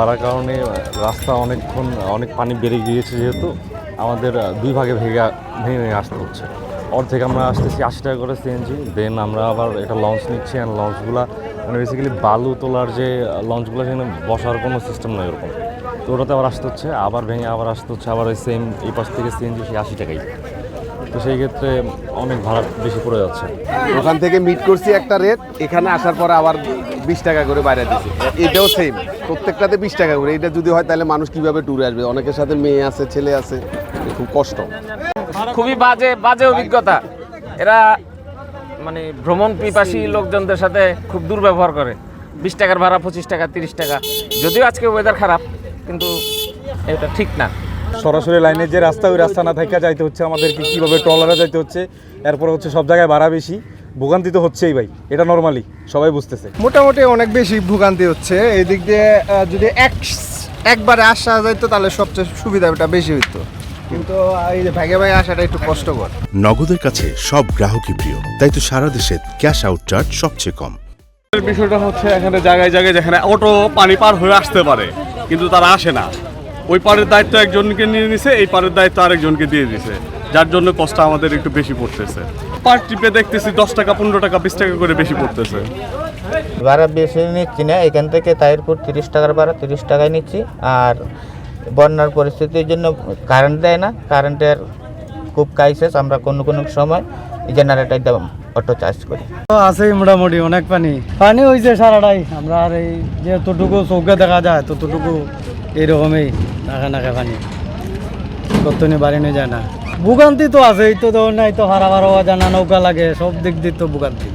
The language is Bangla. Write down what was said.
বাড়ার কারণে রাস্তা অনেকক্ষণ, অনেক পানি বেড়ে গিয়েছে যেহেতু, আমাদের দুই ভাগে ভেঙে ভেঙে ভেঙে আসতে হচ্ছে। অর্ধেক আমরা আসতেছি আশি টাকা করে সিএনজি দেন আমরা আবার এটা লঞ্চ নিচ্ছি অ্যান্ড লঞ্চগুলো মানে বেসিক্যালি বালু তোলার যে লঞ্চগুলো সেখানে বসার কোনো সিস্টেম নয় ওরকম। তো ওটাতে আবার আসতে হচ্ছে, আবার ভেঙে আবার আসতে হচ্ছে, আবার ওই সেম এই পাশ থেকে সিএনজি সেই আশি টাকাই। তো সেই ক্ষেত্রে অনেক ভাড়া বেশি পড়ে যাচ্ছে। ওখান থেকে মিট করছি একটা রেট এখানে আসার পরে আবার বিশ টাকা করে বাইরে দিছি। এটাও সেম প্রত্যেকটাতে বিশ টাকা করে। এটা যদি হয় তাহলে মানুষ কীভাবে ট্যুরে আসবে? অনেকের সাথে মেয়ে আছে ছেলে আছে খুব কষ্ট। খুবই বাজে বাজে অভিজ্ঞতা। এরা মানে ভ্রমণ পিপাসী লোকজনদের সাথে খুব দুর্ব্যবহার করে। বিশ টাকার ভাড়া পঁচিশ টাকা তিরিশ টাকা। যদিও আজকে ওয়েদার খারাপ কিন্তু এটা ঠিক না। সরাসরি লাইনের যে রাস্তা ওই রাস্তা না থাকা যাইতে হচ্ছে আমাদেরকে কীভাবে ট্রলারে যাইতে হচ্ছে এরপর হচ্ছে সব জায়গায় ভাড়া বেশি ভোগান্তি তো হচ্ছেই ভাই এটা নর্মালি সবাই বুঝতেছে। মোটামুটি অনেক বেশি ভোগান্তি হচ্ছে এই দিক দিয়ে যদি এক একবারে আসা যাইতো তাহলে সবচেয়ে সুবিধাটা বেশি হইতো। কিন্তু এই যে ভাগে ভাগে আসাটা একটু কষ্টকর। নগদের কাছে সব গ্রাহকই প্রিয় তাই তো সারা দেশে ক্যাশ আউট চার্জ সবচেয়ে কম। বিষয়টা হচ্ছে এখানে জায়গায় জায়গায় যেখানে অটো পানি পার হয়ে আসতে পারে কিন্তু তারা আসে না। ওই পারের দায়িত্ব একজনকে নিয়ে নিছে এই পারের দায়িত্ব আরেকজনকে দিয়ে দিছে। যার জন্য কষ্ট আমাদের একটু বেশি পড়তেছে। পার ট্রিপে দেখতেছি দশ টাকা পনেরো টাকা বিশ টাকা করে বেশি পড়তেছে। ভাড়া বেশি নিচ্ছি না এখান থেকে তাহিরপুর তিরিশ টাকার ভাড়া তিরিশ টাকায় নিচ্ছি। আর বন্যার পরিস্থিতির জন্য কারেন্ট দেয় না কারেন্টের খুব ক্রাইসিস আমরা কোনো কোনো সময় জেনারেটার দাম অটো চার্জ করি। আছে মোটামুটি অনেক পানি। পানি হয়েছে সারাটাই। আমরা আর এই যে যতটুকু চৌকে দেখা যায় ততটুকু এইরকমই। নাকে নাকে পানি। কত নিয়ে বাড়ি নিয়ে যায় না। ভোগান্তি তো আছে এই তো ধর নাই তো হারা হারা হওয়া জানা নৌকা লাগে সব দিক দিয়ে তো ভোগান্তি।